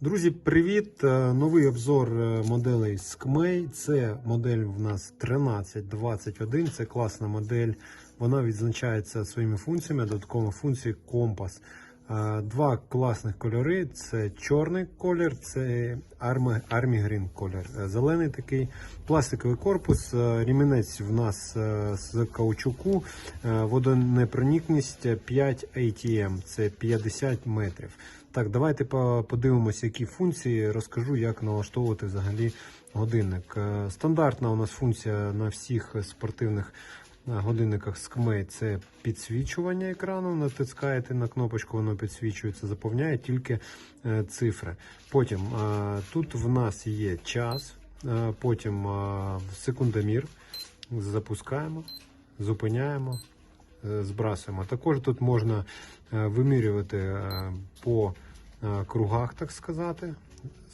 Друзі, привіт! Е, Новий обзор е, моделей Skmei. Це модель в нас 1321. Це класна модель. Вона відзначається своїми функціями, додатковими функції компас. Е, Два класних кольори: це чорний колір, це Army, Army Green колір. Е, Зелений такий пластиковий корпус. е, Рімінець в нас з каучуку, водонепроникність 5 ATM, це 50 метрів. Так, давайте подивимося, які функції. Розкажу, як налаштовувати взагалі годинник. Стандартна у нас функція на всіх спортивних е, годинниках Skmei – це підсвічування екрану. Натискаєте на кнопочку, воно підсвічується, заповняє тільки е, цифри. Потім е, тут в нас є час, е, потім секундомір. Запускаємо, зупиняємо збрасуємо. Також тут можна вимірювати по кругах, так сказати.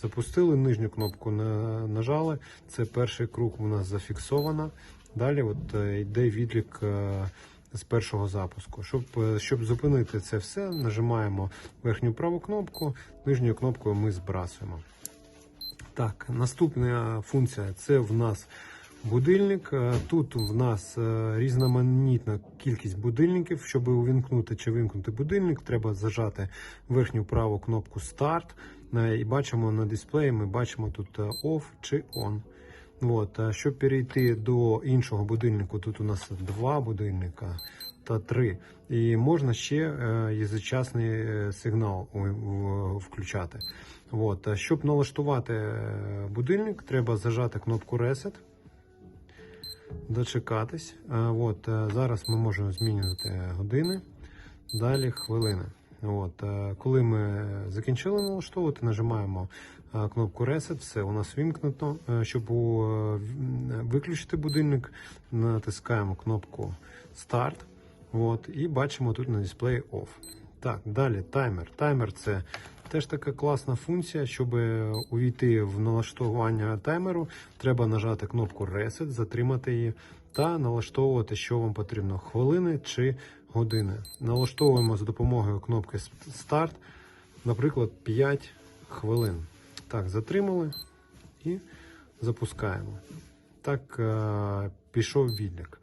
Запустили нижню кнопку, нажали. Це перший круг у нас зафіксовано. Далі от е, йде відлік е, з першого запуску. Щоб, е, щоб зупинити це все, нажимаємо верхню праву кнопку, нижньою кнопкою ми збрасуємо. Так, наступна функція це в нас будильник. Е, Тут в нас е, різноманітна кількість будильників. Щоб увімкнути чи вимкнути будильник, треба зажати верхню праву кнопку Старт. Е, І бачимо на дисплеї, ми бачимо тут Off чи On. От, щоб перейти до іншого будильнику, тут у нас два будильника та три. І можна ще язичасний е, сигнал включати. От, щоб налаштувати будильник, треба зажати кнопку Reset, дочекатись. Е, От, е, зараз ми можемо змінювати години, далі хвилини. От, е, коли ми закінчили налаштовувати, нажимаємо кнопку Reset, все у нас вімкнуто. Щоб виключити будильник, натискаємо кнопку Start. От, і бачимо тут на дисплеї Off. Так, далі таймер. Таймер це теж така класна функція. Щоб увійти в налаштування таймеру, треба нажати кнопку Reset, затримати її та налаштовувати, що вам потрібно: хвилини чи години. Налаштовуємо за допомогою кнопки Start, наприклад, 5 хвилин. Так, затримали і запускаємо. Так, е, пішов відлік.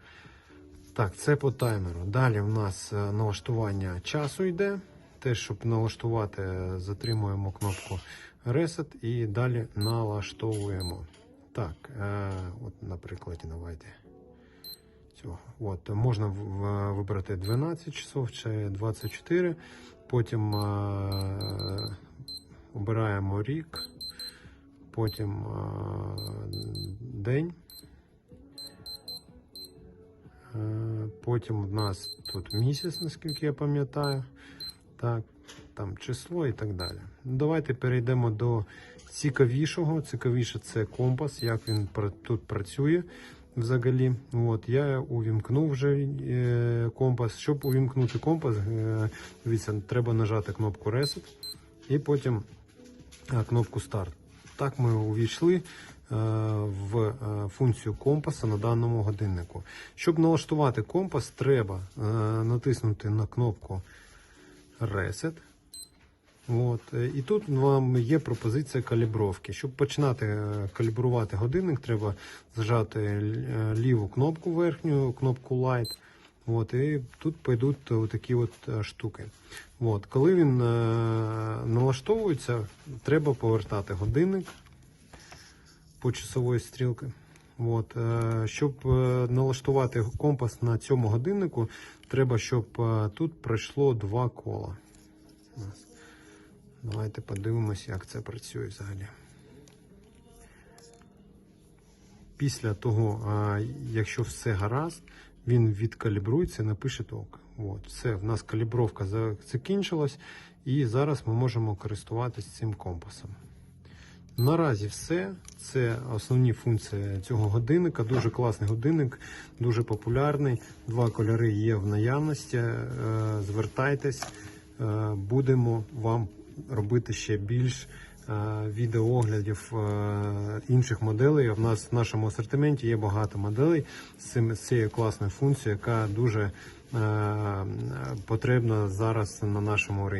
Так, це по таймеру. Далі в нас е, налаштування часу йде. Теж, щоб налаштувати, затримуємо кнопку Reset і далі налаштовуємо. Так, е, от на прикладі давайте. Цього. От, можна вибрати 12 часов чи 24. Потім е, обираємо рік, потім е, день. Е, Потім в нас тут місяць, наскільки я пам'ятаю. Так, там число і так далі. Ну, Давайте перейдемо до цікавішого. Цікавіше це компас, як він тут працює взагалі. От, я увімкнув вже е, компас. Щоб увімкнути компас, е, дивіться, треба нажати кнопку Reset і потім е, кнопку Start. Так ми увійшли в функцію компаса на даному годиннику. Щоб налаштувати компас, треба натиснути на кнопку Reset. От. е, І тут вам є пропозиція калібровки. Щоб починати е, калібрувати годинник, треба зажати е, ліву кнопку верхню, кнопку Light. От, і тут пойдуть такі от штуки. От, коли він налаштовується, треба повертати годинник по часової стрілки. От, е, щоб е, налаштувати компас на цьому годиннику, треба, щоб е, тут пройшло два кола. Давайте подивимося, як це працює взагалі. Після того, якщо все гаразд, він відкалібрується, напише ток. От, все, в нас калібровка закінчилась, і зараз ми можемо користуватися цим компасом. Наразі все. Це основні функції цього годинника. Дуже класний годинник, дуже популярний. Два кольори є в наявності. Е, Звертайтесь, Е, будемо вам робити ще більш е, відеооглядів інших моделей. В нас в нашому асортименті є багато моделей з цією класною функцією, яка дуже потрібна зараз на нашому ринку.